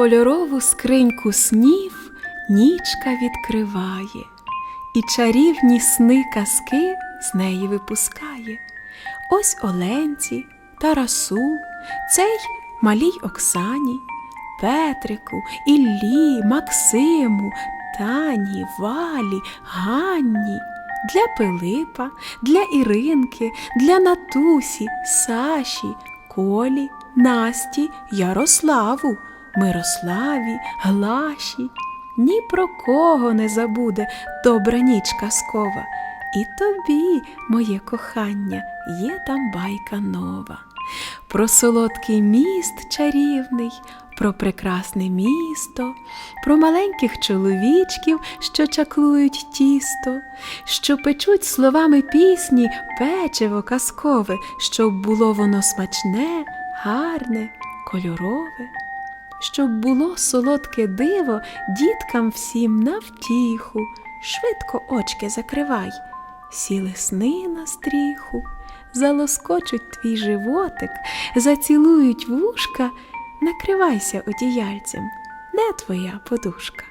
Кольорову скриньку снів нічка відкриває, і чарівні сни казки з неї випускає. Ось Оленці, Тарасу, цей малій Оксані, Петрику, Іллі, Максиму, Тані, Валі, Ганні, для Пилипа, для Іринки, для Натусі, Саші, Колі, Насті, Ярославу, Мирославі, Глаші. Ні про кого не забуде добра ніч казкова. І тобі, моє кохання, є там байка нова. Про солодкий міст чарівний, про прекрасне місто, про маленьких чоловічків, що чаклують тісто, що печуть словами пісні печиво казкове, щоб було воно смачне, гарне, кольорове щоб було солодке диво діткам всім на втіху. Швидко очки закривай, сіли сни на стріху, залоскочуть твій животик, зацілують вушка, накривайся одіяльцем, не твоя подушка.